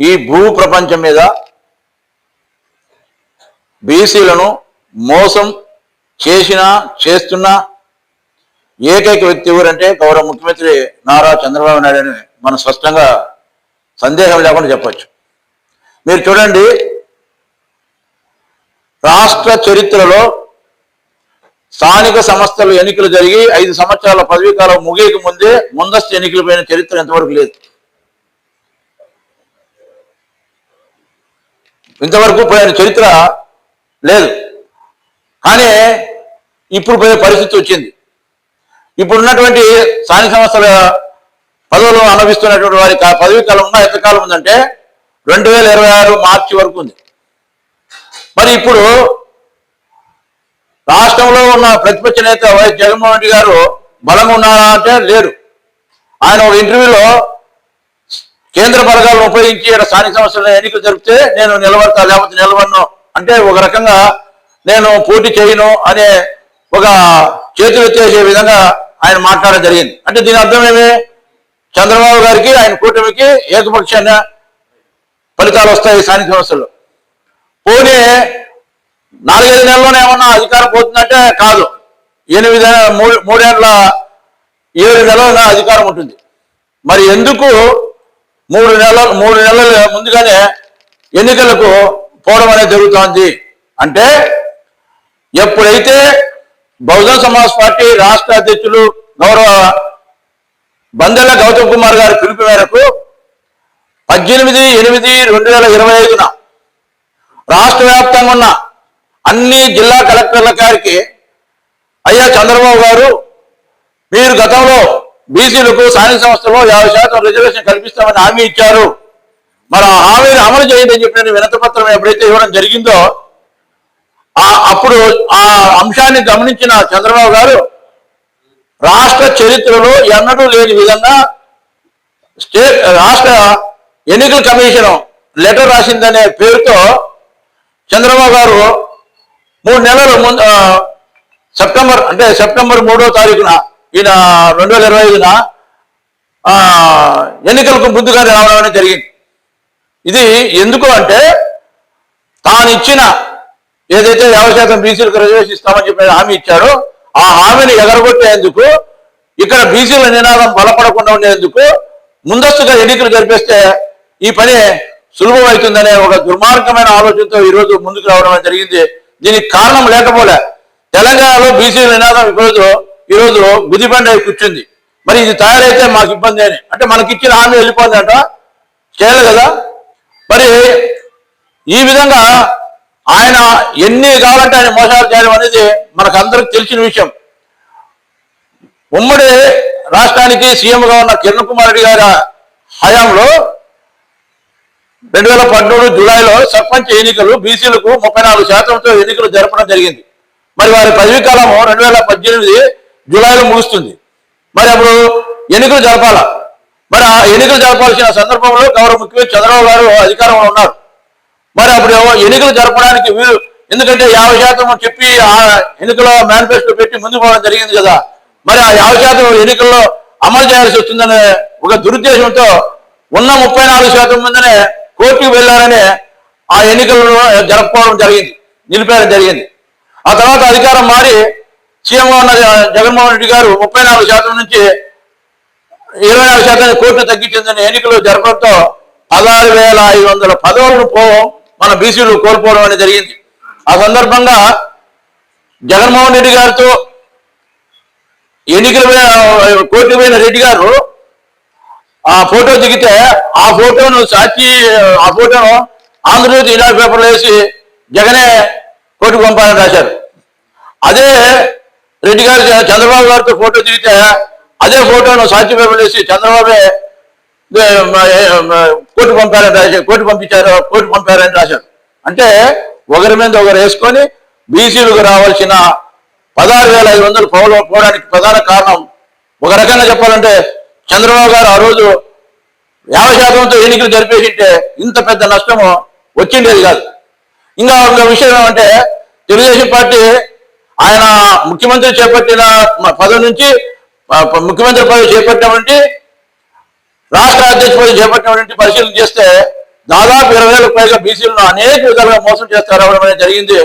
ఈ భూ ప్రపంచం మీద బీసీలను మోసం చేసినా చేస్తున్న ఏకైక వ్యక్తి ఎవరంటే గౌరవ ముఖ్యమంత్రి నారా చంద్రబాబు నాయుడు అని మనం స్పష్టంగా సందేహం లేకుండా చెప్పచ్చు. మీరు చూడండి రాష్ట్ర చరిత్రలో స్థానిక సంస్థలు ఎన్నికలు జరిగి ఐదు సంవత్సరాల పదవీ కాలం ముగియక ముందే ముందస్తు ఎన్నికలు పోయిన చరిత్ర ఎంతవరకు లేదు. ఇంతవరకు పోయిన చరిత్ర లేదు. కానీ ఇప్పుడు పోయే పరిస్థితి వచ్చింది. ఇప్పుడు ఉన్నటువంటి స్థానిక సంస్థల పదవులు అనుభవిస్తున్నటువంటి వారి పదవీ కాలం ఉన్న ఎంతకాలం ఉందంటే రెండు వేల ఇరవై ఆరు మార్చి వరకు ఉంది. మరి ఇప్పుడు రాష్ట్రంలో ఉన్న ప్రతిపక్ష నేత వైఎస్ జగన్మోహన్ రెడ్డి గారు బలంగా ఉన్నారా అంటే లేరు. ఆయన ఒక ఇంటర్వ్యూలో కేంద్ర బలగాలను ఉపయోగించి ఇక్కడ స్థానిక సంస్థల ఎన్నికలు జరిపితే నేను నిలబడతా లేకపోతే నిలబడను. అంటే ఒక రకంగా నేను పోటీ చేయను అనే ఒక చేతులు ఎత్తేసే విధంగా ఆయన మాట్లాడడం జరిగింది. అంటే దీని అర్థం ఏమి? చంద్రబాబు గారికి ఆయన కూటమికి ఏకపక్షాన ఫలితాలు వస్తాయి స్థానిక సంస్థల్లో. పోనీ నాలుగైదు నెలల్లోనే ఏమన్నా అధికారం పోతుందంటే కాదు. ఎనిమిది మూడు మూడేళ్ళ ఏడు నెలల అధికారం ఉంటుంది. మరి ఎందుకు మూడు నెలలు మూడు నెలల ముందుగానే ఎన్నికలకు పోవడం అనేది జరుగుతోంది. అంటే ఎప్పుడైతే బహుజన సమాజ్ పార్టీ రాష్ట్ర అధ్యక్షులు గౌరవ బందెల గౌతమ్ కుమార్ గారి పిలుపు మేరకు పద్దెనిమిది ఎనిమిది రెండు వేల ఇరవై ఐదున రాష్ట్ర వ్యాప్తంగా ఉన్న అన్ని జిల్లా కలెక్టర్ల గారికి అయ్యా చంద్రబాబు గారు మీరు గతంలో బీసీలకు స్థానిక సంస్థలో యాభై శాతం రిజర్వేషన్ కల్పిస్తామని హామీ ఇచ్చారు. మరి ఆ హామీని అమలు చేయండి అని చెప్పిన వినతపత్రం ఎప్పుడైతే ఇవ్వడం జరిగిందో ఆ అప్పుడు ఆ అంశాన్ని గమనించిన చంద్రబాబు గారు రాష్ట్ర చరిత్రలో ఎన్నడూ లేని విధంగా స్టేట్ రాష్ట్ర ఎన్నికల కమిషన్ లెటర్ రాసిందనే పేరుతో చంద్రబాబు గారు మూడు నెలల ముందు సెప్టెంబర్ అంటే సెప్టెంబర్ మూడో తారీఖున ఈయన రెండు వేల ఇరవై ఐదున ఎన్నికలకు ముందుగానే రావడం అనేది జరిగింది. ఇది ఎందుకు అంటే తాను ఇచ్చిన ఏదైతే యాభై శాతం బీసీలకు రిజర్వేషన్ ఇస్తామని చెప్పి హామీ ఇచ్చారో ఆ హామీని ఎగరగొట్టేందుకు ఇక్కడ బీసీల నినాదం బలపడకుండా ఉండేందుకు ముందస్తుగా ఎన్నికలు జరిపిస్తే ఈ పని సులభమవుతుందనే ఒక దుర్మార్గమైన ఆలోచనతో ఈ రోజు ముందుకు రావడం జరిగింది. దీనికి కారణం లేకపోలే. తెలంగాణలో బీసీల నినాదం ఈరోజు ఈరోజు గుదిబండ అయి కూర్చుంది. మరి ఇది తయారైతే మాకు ఇబ్బంది అని. అంటే మనకిచ్చిన హామీ వెళ్ళిపోయిందంట చేయాలి కదా. మరి ఈ విధంగా ఆయన ఎన్ని కావాలంటే ఆయన మోసాలు చేయడం అనేది మనకందరికి తెలిసిన విషయం. ఉమ్మడి రాష్ట్రానికి సీఎంగా ఉన్న కిరణ్ కుమార్ రెడ్డి గారి హయాంలో రెండు వేల పద్మూడు జూలైలో సర్పంచ్ ఎన్నికలు బీసీలకు ముప్పై నాలుగు శాతంతో ఎన్నికలు జరపడం జరిగింది. మరి వారి పదవీ కాలం రెండు వేల పద్దెనిమిది జూలైలో ముగుస్తుంది. మరి అప్పుడు ఎన్నికలు జరపాల? మరి ఆ ఎన్నికలు జరపాల్సిన సందర్భంలో గౌరవ ముఖ్యమంత్రి చంద్రబాబు గారు అధికారంలో ఉన్నారు. మరి అప్పుడు ఎన్నికలు జరపడానికి వీలు ఎందుకంటే యాభై శాతం చెప్పి ఆ ఎన్నికల మేనిఫెస్టో పెట్టి ముందుకు పోవడం జరిగింది కదా. మరి ఆ యాభై శాతం ఎన్నికల్లో అమలు చేయాల్సి వస్తుందనే ఒక దురుద్దేశంతో ఉన్న ముప్పై నాలుగు శాతం మందినే కోర్టుకు వెళ్ళారని ఆ ఎన్నికలను జరపడం జరిగింది నిలిపేయడం జరిగింది. ఆ తర్వాత అధికారం మారి సీఎంగా ఉన్న జగన్మోహన్ రెడ్డి గారు ముప్పై నాలుగు శాతం నుంచి ఇరవై నాలుగు శాతం కోర్టు తగ్గించిందని ఎన్నికలు జరపడంతో పదహారు వేల ఐదు వందల పదవులను పో మన బీసీలు కోల్పోవడం అనేది జరిగింది. ఆ సందర్భంగా జగన్మోహన్ రెడ్డి గారితో ఎన్నికల కోర్టు పోయిన రెడ్డి గారు ఆ ఫోటో దిగితే ఆ ఫోటోను సాక్షి ఆ ఫోటోను ఆంధ్రజ్యోతి ఈనాడు పేపర్లో వేసి జగనే కోర్టుకు పంపాలని రాశారు. అదే రెడ్డి గారు చంద్రబాబు గారితో ఫోటో దిగితే అదే ఫోటోను సాక్షి పేపర్లో వేసి చంద్రబాబే కోర్టు పంపారని రాశారు కోర్టు పంపించారు కోర్టు పంపారని రాశారు. అంటే ఒకరి మీద ఒకరు వేసుకొని బీసీలకు రావాల్సిన పదహారు వేల ఐదు వందలు పౌలు పోవడానికి ప్రధాన కారణం ఒక రకంగా చెప్పాలంటే చంద్రబాబు గారు ఆ రోజు యాభై శాతంతో ఎన్నికలు జరిపేసింటే ఇంత పెద్ద నష్టము వచ్చిండేది కాదు. ఇంకా ఒక విషయం ఏమంటే తెలుగుదేశం పార్టీ ఆయన ముఖ్యమంత్రి చేపట్టిన పదవి నుంచి ముఖ్యమంత్రి పదవి చేపట్టినటువంటి రాష్ట్ర అధ్యక్ష పదవి చేపట్టినటువంటి పరిశీలన చేస్తే దాదాపు ఇరవై వేలకు పైగా బీసీలను అనేక విధాలుగా మోసం చేస్తారు అవడం అనేది జరిగింది.